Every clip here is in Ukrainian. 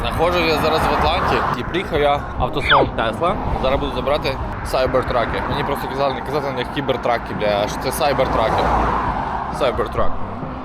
Знаходжусь я зараз в Атланті і приїхав я автосалон Тесла. Зараз буду забирати сайбертраки. Мені просто казали не казати на них кібертраки, бля, що це сайбертраки. Сайбертрак.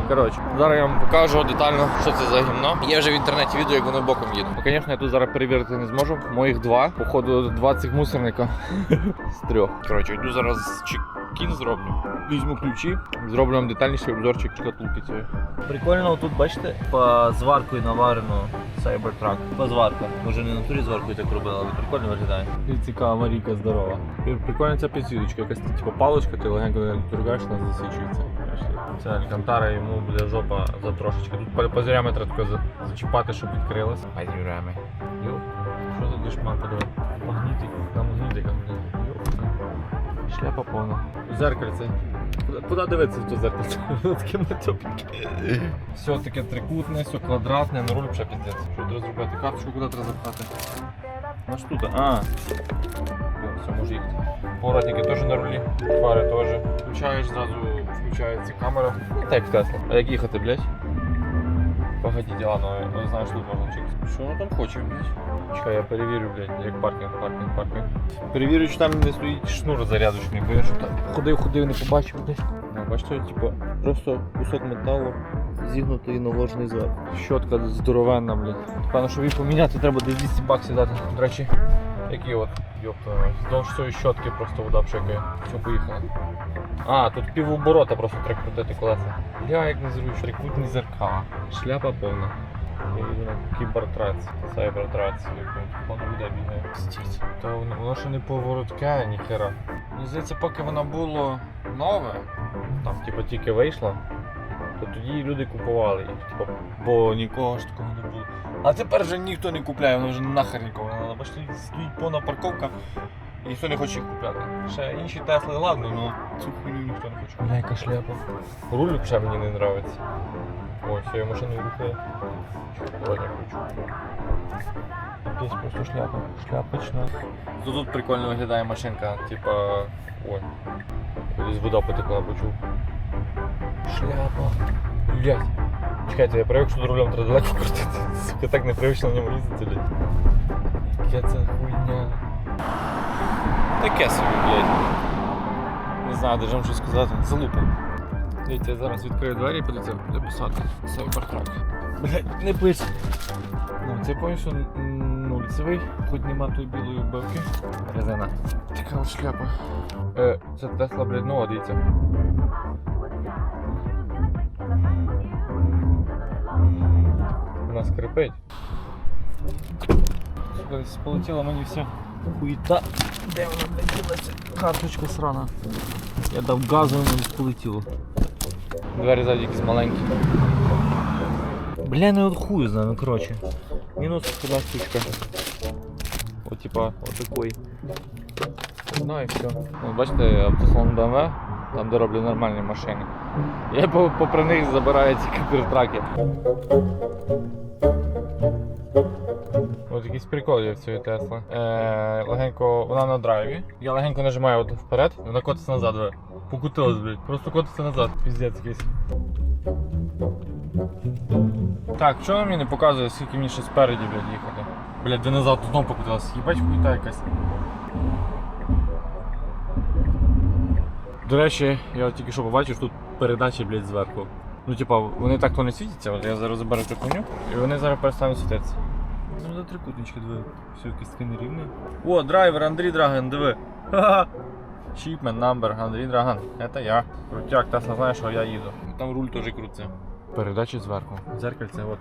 Коротше, зараз я вам покажу детально, що це за гімно. Є вже в інтернеті відео, як воно боком їде. Ну, звісно, я тут зараз перевірити не зможу. Моїх два. Походу, два цих мусорника з трьох. Коротше, йду зараз чекін зроблю. Візьму ключі, зроблю вам детальніший обзорчик шкатулки цієї. Прикольно тут, бачите, по зваркою наварено Cybertruck. По зварка. Може не на турі зваркою так робили, але прикольно виглядає. І цікава Марійка здорова. Прикольна ця підсвіточка, якась типу паличка, ти легенько не торгаєш, вона засвічується. Це алькантара, йому буде жопа за трошечки. Тут по- позіряметра тако зачіпати, щоб відкрилась. Позірями. Йоп. Що за дешман подиви? Магнітик. На магнітика. Шляпа повна. Зеркальце. Куди- дивитися в то зеркальце? Таке матьопіньке. Все таке трикутне, все квадратне, на руль вже піздець. Що треба зробити? Карточку куди треба запхати? На що тут? А. Все, може їхати. Поворотники теж на рулі, фари теж. Включаєш, зразу включається камера. Ну, так як. А як їхати, блядь? Погодіть, ладно, я знаю, що тут можна чекати. Що воно там хоче, блядь? Чекай, я перевірю, блядь, як паркінг, паркінг, паркінг. Перевірю, чи там не стоїть шнур зарядочний, бо я там ходив, ходив, не побачив, блядь. Ну, бачите, типу, просто кусок металу зігнутий і наложений зверху. Щотка здоровенна, блядь. Певно, щоб її поміняти, треба десь 200 баксів дати. До речі, які от, йопта, вздовж цієї щотки просто вода пшикає. Все, поїхали. А, тут півоборота просто треба крутити колеса. Я як не зручно, трикутні зеркала. Шляпа повна. Кібертраці, сайбертраці, воно буде бігає. Стіть. Та воно ще не поворотке, ніхера. Мені здається, поки воно було нове, там типу тільки вийшло, то тоді люди купували їх, типу, бо нікого ж такого не було. А тепер вже ніхто не купляє, воно вже нахер нікого не треба. Бачите, стоїть повна парковка і ніхто не хоче їх купляти. Ще інші Тесли, ладно, але цю хуйню ніхто не хоче. Бля, яка шляпа. Руль ще мені не подобається. Ой, все, я машину рухаю. Вроде хочу. Здесь просто шляпа. Шляпочна. Тут, тут прикольно виглядає машинка, типа. Ой. Десь вода потекла, почув. Шляпа. Блять. Чекайте, я привик, що рулем треба далеко крутити. Сука, так непривично на ньому їздити. Яка це хуйня. Таке собі, блядь. Не знаю, даже вам що сказати. Залупа. Дивіться, я зараз відкрию двері і подивіться, буде писати Cybertruck. Блядь, не пише. Ну, це повністю м, ну, лицевий, хоч нема тої білої бавки. Резина. Така от шляпа. Е, це Тесла, блядь, нова, дивіться. Вона скрипить. Сука, десь полетіла мені вся хуїта. Де вона, блядь, ділася? Карточка срана. Я дав газу, воно десь полетіло. Двері ззаді якісь маленькі. Бля, ну от хуй знаю, ну коротше. Мінус одна штучка. От типа, от такой. Ну і все. От бачите, автослон BMW, там де роблять нормальні машини. Я попри них забираю ці кібертраки. От якийсь прикол є в цієї Тесли. Е, легенько, вона на драйві. Я легенько нажимаю от вперед, вона котиться назад. Покутилась, блядь. Просто котиться назад. Піздець якийсь. Так, чого мені не показує, скільки мені ще спереді, блядь, їхати? Блядь, де назад знову покутилась. Їбать хуйта якась. До речі, я тільки що побачив, що тут передачі, блядь, зверху. Ну, типа, вони так то не світяться, от я зараз заберу цю хуйню, і вони зараз перестануть світитися. За трикутнички диви. Все якесь таке нерівне. О, драйвер Андрій Драган, диви. Ха-ха. Чіпмен, намбер, Андрій Драган. Це я. Крутяк, Тесла знає, що я їду. Там руль теж крутиться. Передачі зверху. Дзеркальце, от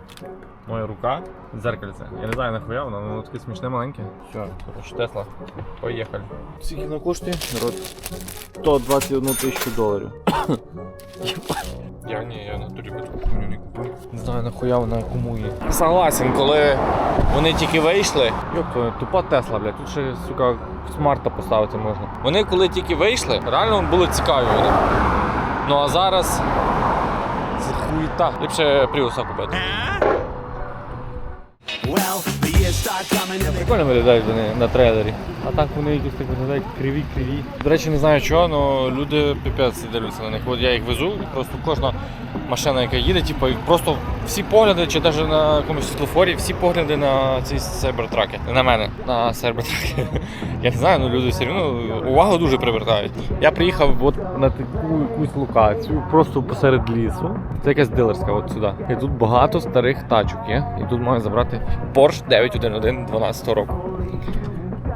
моя рука, дзеркальце. Я не знаю нахуя воно, воно таке смішне маленьке. Все, коротше, Тесла. Поїхали. Скільки воно коштує? Народ. 121 тисячу доларів. Я ні, я на турі хуйню не купив. Не знаю нахуя вона кому є. Согласен, коли вони тільки вийшли. Йоп, тупа Тесла, блядь. Тут ще, сука, смарта поставити можна. Вони коли тільки вийшли, реально були цікаві вони. Ну а зараз. Це хуїта. Ліпше Пріуса купити. Well, the years Прикольно виглядають вони на трейлері. А так вони якісь так виглядають криві, криві. До речі, не знаю чого, але люди піпець дивляться на них. От я їх везу, і просто кожна машина, яка їде, типу, просто всі погляди, чи навіть на якомусь світлофорі, всі погляди на ці сайбертраки. На мене, на сайбертраки. Я не знаю, ну люди все одно увагу дуже привертають. Я приїхав от на таку якусь локацію, просто посеред лісу. Це якась дилерська от сюди. І тут багато старих тачок є. І тут маю забрати Porsche 911 12 року.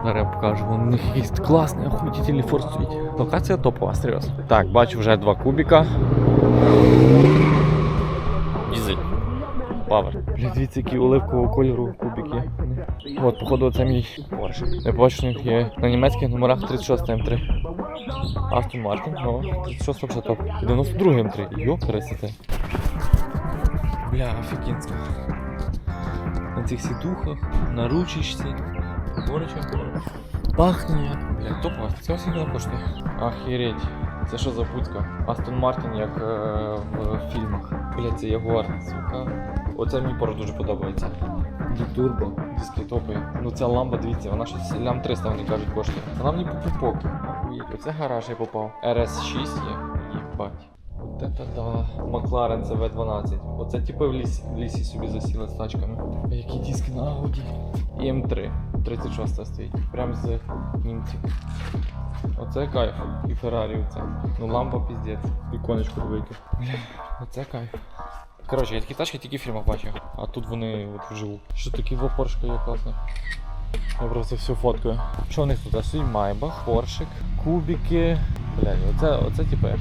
Зараз я покажу, вон у них якийсь класний охуїтельний форт стоїть. Локація топова, серйозно. Так, бачу вже два кубіка. Дізель. Павер. Бля, дивіться, які оливкового кольору кубики. От, походу, це мій Porsche. Я бачу, що них є на німецьких номерах 36 М3. Астон Мартин, ну, 36 вже топ. 92 М3. Йо, пересите. Бля, офігенська. На цих сідухах, на ручечці. Горочка. Пахне як. Бля, топово. Це ось скільки коштує. Охереть. Це що за путка? Астон Мартин, як е, в фільмах. Бля, це Ягуар, сука. Оце мені Porsche дуже подобається. Турбо, диски топи. Ну ця ламба, дивіться, вона щось лям 300 вони кажуть коштує. Вона мені по пупок. Охуєть. Оце гараж я попав. RS6 є. Їбать. От это да. Макларен CV12. Оце типи в лісі, в лісі собі засіли з тачками. Які диски на Audi? І М3. 36 стоїть. Прям з німців. Оце кайф. І Феррарі оце. Ну лампа піздець. Іконочку велике. Оце кайф. Коротше, я такі тачки тільки в фільмах бачив, а тут вони от вживу. Що такі во Поршка є класний. Я просто все фоткаю. Що у них тут? Свій Майбах, Поршик, кубики. Блядь, оце, оце типи.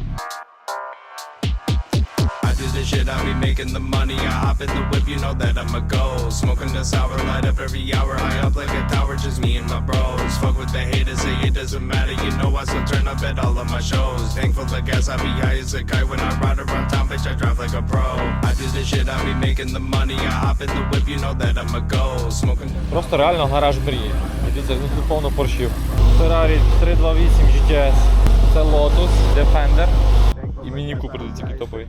The shit, I be making the money. I hop in the whip, you know that I'm a go. Smoking the sour, light up every hour. High up like a tower, just me and my bros. Fuck with the haters, say it doesn't matter. You know I still turn up at all of my shows. Thankful the gas, I be high as a kite when I ride around town, bitch. I drive like a pro. I do the shit, I be making the money. I hop in the whip, you know that I'm a go. Smoking. Просто реально гараж мрії. Дивіться, ну тут повно поршів. Ferrari 328 GTS. Це Lotus, Defender. І Міні Купер, дивіться, топовий.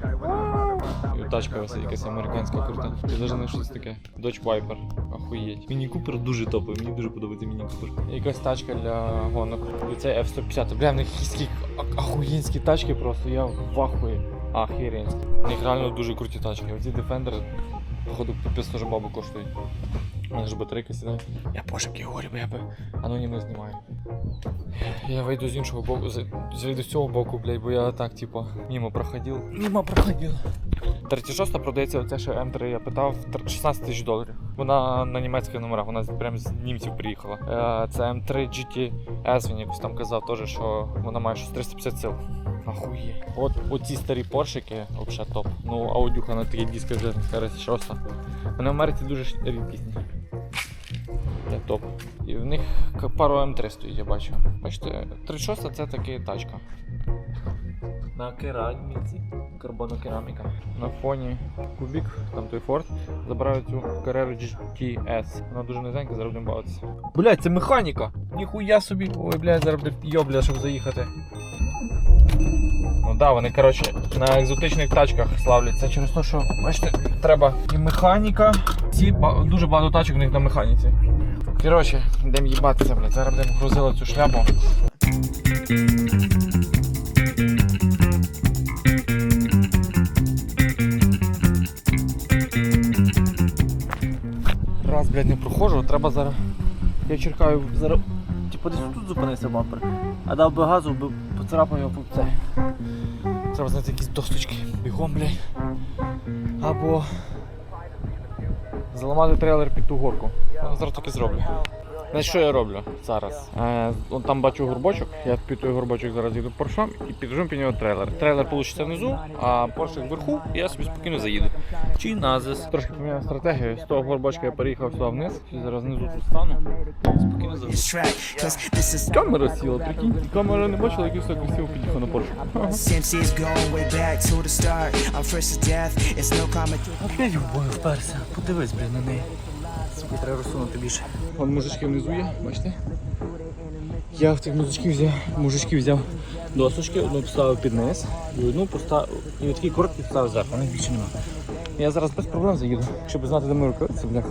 І тачка ось якась американська крута. Я навіть не щось таке. Dodge Viper. Охуєть. Міні Купер дуже топовий, мені дуже подобається Міні Купер. Якась тачка для гонок. І це F-150. Бля, в них скільки ахуєнські тачки просто, я в ахуї. Ахіренські. В них реально дуже круті тачки. Оці Defender, походу, теж бабу коштують. У мене ж батарейка сідає. Я пошепки говорю, бо я би анонімно знімаю. Я вийду з іншого боку, зайду з цього боку, блядь, бо я так, типу, мимо проходив. Мимо проходив. 36 продається оце ще М3, я питав, 16 тисяч доларів. Вона на німецьких номерах, вона прям з німців приїхала. Е, Це М3 GTS, він якось там казав теж, що вона має щось 350 сил. Ахує. От оці старі поршики, взагалі топ. Ну, аудюха на такий диск вже RS6. Вони в Америці дуже рідкісні. Топ. І в них пару М3 стоїть, я бачу. Бачите, 36 це таки тачка. На кераміці. Карбонокераміка. На фоні кубік, там той Форд, забираю цю Carrera GTS. Вона дуже низенька, зараз будемо бавитися. Блять, це механіка! Ніхуя собі! Ой, блядь, зараз йобля, щоб заїхати. Ну да, вони, коротше, на екзотичних тачках славляться через те, що, бачите, треба і механіка. Ці дуже багато тачок в них на механіці. Коротше, йдемо їбатися, блядь. Зараз будемо грузили цю шляпу. Раз, блядь, не проходжу, треба зараз. Я черкаю зараз. Типу десь тут зупинився бампер. А дав би газу, би поцарапав його по це. Треба знайти якісь досточки. Бігом, блядь. Або заламати трейлер під ту горку. Зараз таки зроблю. Знаєш, що я роблю зараз? Е, он там бачу горбочок, я під той горбочок зараз їду поршом і піджу під нього трейлер. Трейлер вийде внизу, а поршик вверху, і я собі спокійно заїду. Чи назис. Трошки поміняв стратегію. З того горбочка я переїхав сюди вниз, і зараз знизу тут стану. Спокійно заїду. Камера сіла, прикинь. Камера не бачила, як я все красиво під'їхав на поршу. Опять в бою вперся. Подивись, блін, на неї. Сука, треба розсунути більше. Вон мужички внизу є, бачите? Я в цих мужичків взяв, мужичків взяв досочки, одну поставив під низ, і одну поставив, і такий короткий поставив зверху, них більше нема. Я зараз без проблем заїду, щоб знати, де ми рукавиці, бляха.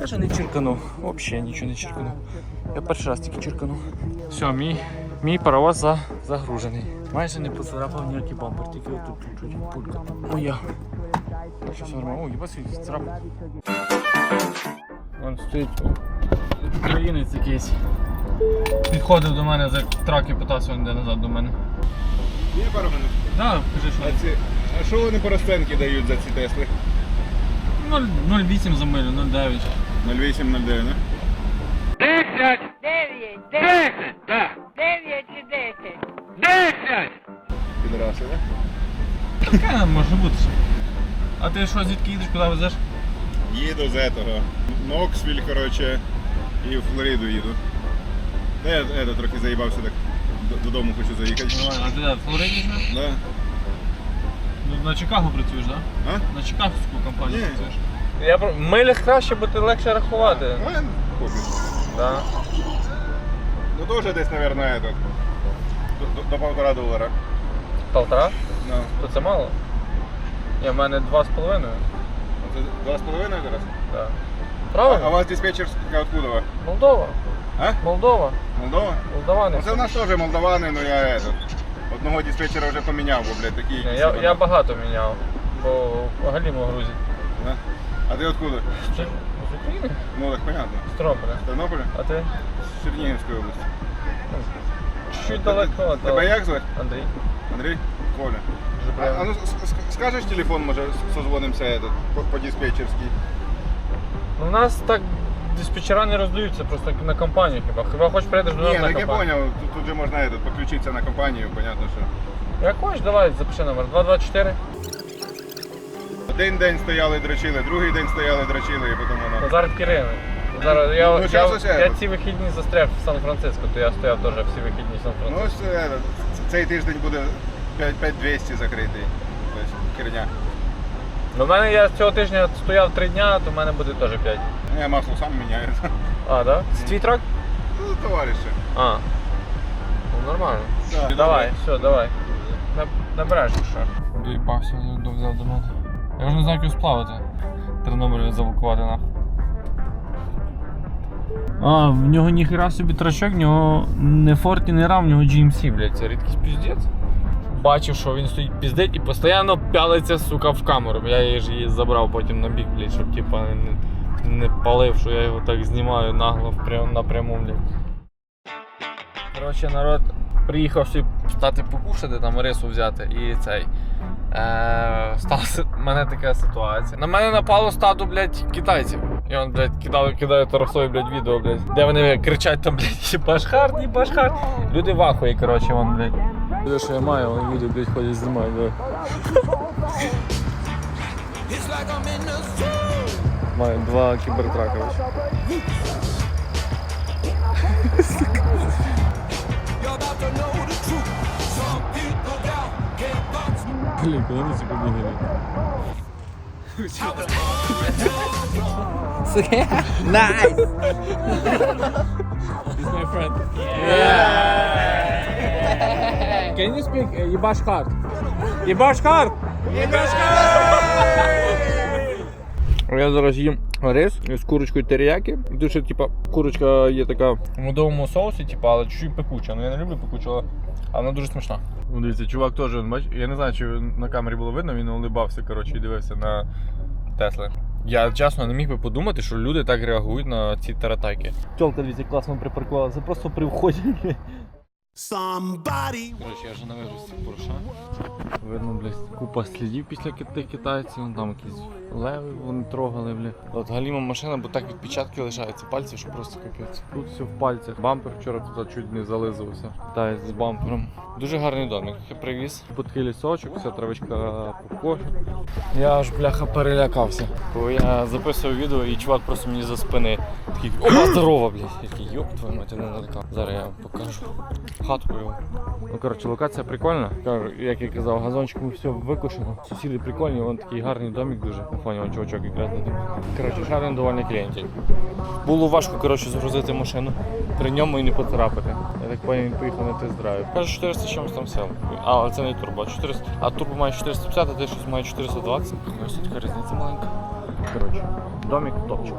Я ще не черканув, взагалі нічого не черканув. Я перший раз тільки черканув. Все, мій, мій паровоз за, загружений. Майже не поцарапав ніякий бампер, тільки отут чуть-чуть пулька. Моя. Щось нормально. О, їбасить, царапав. Вон стоїть українець якийсь. Е, Підходив до мене за траки, питався він де назад до мене. Є пару минут? Так, кажи, що. А, ці... а що вони по розценки дають за ці тесли? 0,8 за милю, 0,9. 08 09, да? 10! 9! 10! Таке може бути. ще. А ти що, звідки їдеш, куди везеш? Їду з этого. Ноксвіль, короче, і в Флориду їду. Та я это, трохи заїбався так. д- Додому хочу заїхати. Нормально, а ти де, в Флориді живеш? Да. Ну, На Чикаго працюєш, так? Да? А? На Чикагську компанію Ні. працюєш. Я про- в милях краще, бо ти легше рахувати. Ну, я купиш. Да. Ну тоже десь, наверное, этот. До, до, до полтора долара. Полтора? Да. То це мало? Ні, в мене два з половиною. Це два з половиною зараз? Да. А, Правильно? а у вас диспетчерська откуда? ви? Молдова. А? Молдова. Молдова? Молдавани. Ну це в нас теж молдавани, ну я этот. Одного диспетчера вже поміняв, бо, блядь, такий. Ні, я, я багато міняв, бо галімо грузить. Да? А ти откуда? Чи- З України? Ну так понятно. З Тернополя. З Тернополя? А ти? З Чернігівської області. Чуть далеко. то- Тебе як звати? Андрій. Андрій? Коля. Дуже А, приємно. а ну с- с- скажеш телефон, може, с- созвонимося этот, по, по диспетчерській? Ну, У нас так диспетчера не роздаються просто на компанію хіба. Хіба хоч прийдеш до нас Ні, на так я компанію. понял, тут, тут же можна этот, підключитися на компанію, понятно, що. Як хочеш, давай, запиши номер 224. Один день стояли, дрочили, другий день стояли, дрочили, і потім воно. Назар Кирини. Зараз я, Ну, я, щас ось я, я- ці вихідні застряг в Сан-Франциско, то я стояв теж всі вихідні в Ну Сан-Франциско. ось этот, цей тиждень буде 5 5200 закритий. Тобто херня. Ну, в мене я цього тижня стояв 3 дня, то в мене буде теж 5. Ну, Я масло сам міняю. А, да? Це твій трак? Ну, товариші. А. Ну нормально. Да. Давай, все, давай. Набереш що. Доїбався, взяв до мене. Я вже не знаю, як його сплавити. Три номери заблокувати нахуй. А, в нього ніхера собі трачок, в нього не Ford і не RAM, в нього GMC, блядь, це рідкість піздець. Бачив, що він стоїть піздить і постійно пялиться, сука, в камеру. Я ж її забрав потім на бік, блядь, щоб типа не, не палив, що я його так знімаю нагло напряму, блядь. Коротше, народ приїхав собі стати покушати, там рису взяти і цей. Е, сталася в мене така ситуація. На мене напало стадо, блядь, китайців. І он, блядь, кидав, кидає торосою, блядь, відео, блядь, де вони кричать там, блядь, башхар, не башхар. Люди в ахуї, коротше, вон, блядь. Диви, що я маю, вони відео, блядь, ходять знімають, давай. Маю два кібертрака. вообще. Блин, куда мы типа бегали? Nice. He's my friend. Can you speak uh, Yibashkar? Yibashkar! Я зараз їм рис з курочкою теріяки. Дуже, типа, курочка є така в медовому соусі, типа, але чуть-чуть пекуча. Ну я не люблю пекучу, але але вона дуже смачна. Ну, дивіться, чувак теж, бач, я не знаю, чи на камері було видно, він улибався, коротше, і дивився на Тесли. Я чесно не міг би подумати, що люди так реагують на ці таратайки. Тілка, дивіться, класно припаркувалася, просто при вході. Somebody Коротше, я вже на вигрузці Порша. Видно, блядь, купа слідів після тих китайців, ну, там якісь леви вони трогали, блядь. От галіма машина, бо так відпечатки лишаються пальців, що просто капець. Тут все в пальцях. Бампер вчора тут чуть не зализувався. Китаєць з бампером. Дуже гарний домик. Я привіз. Будки лісочок, вся травичка покоша. Я аж бляха перелякався. Бо я записував відео і чувак просто мені за спини такий, опа, здорова, блядь. Я такий, йоп, твою мать, не налякав. Зараз я вам покажу. В хатку його. Ну, коротше, локація прикольна. Як я казав, газончиком все викошено. Сусіди прикольні, вон такий гарний домик дуже. На фоні вон чувачок якраз на тим. Коротше, один довольний клієнтів. Було важко коротше, загрузити машину при ньому і не поцарапати. Я так поняв, він поїхав на тест-драйв. Каже, 400 чимось там сил. А, але це не турбо. 400. А турбо має 450, а те щось має 420. Ось така різниця маленька. Коротше, домик топчик.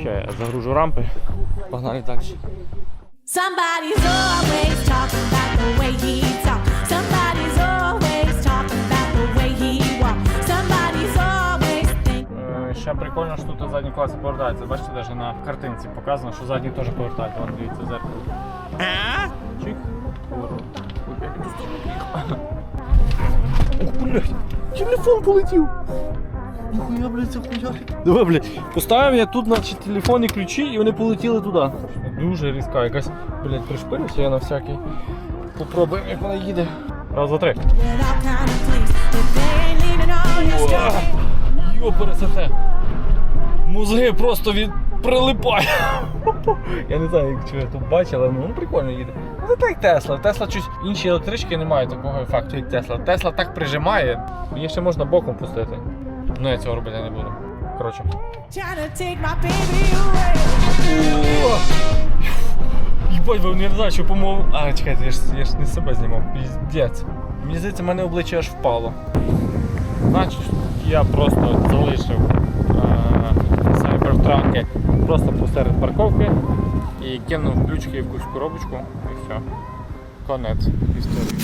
Ще я загружу рампи. Погнали далі. Somebody's always talking about the way he talk. Somebody's always talking about the way he walk. Somebody's always thinking. Е, Ще прикольно, що тут задні класи повертаються. Бачите, навіть на картинці показано, що задні теж повертаються. Вон дивіться зеркало. Чик. Поворот. Ой, я в ту сторону поїхав. Ох, блядь, телефон полетів. Ніхуя, блядь, це хуя. Давай, блядь, поставив я тут наче телефонні ключі і вони полетіли туди. Дуже різка, якась, блядь, пришпилився я на всякий. Попробуємо, як вона їде. Раз, два, три. Йопересете. Мозги просто від прилипає. Я не знаю, як чи ви тут бачили, ну ну, прикольно їде. Ну це так як Тесла. Тесла щось інші електрички не мають такого ефекту, як Тесла. Тесла так прижимає, її ще можна боком пустити. Ну я цього робити не буду. Коротше. Їбать, бо не знаю, що помов. А, чекайте, я ж, я ж не себе знімав. Піздець. Мені здається, в мене обличчя аж впало. Значить, я просто залишив е, сайбертраки просто посеред парковки і кинув ключки в якусь коробочку і все. Конець історії.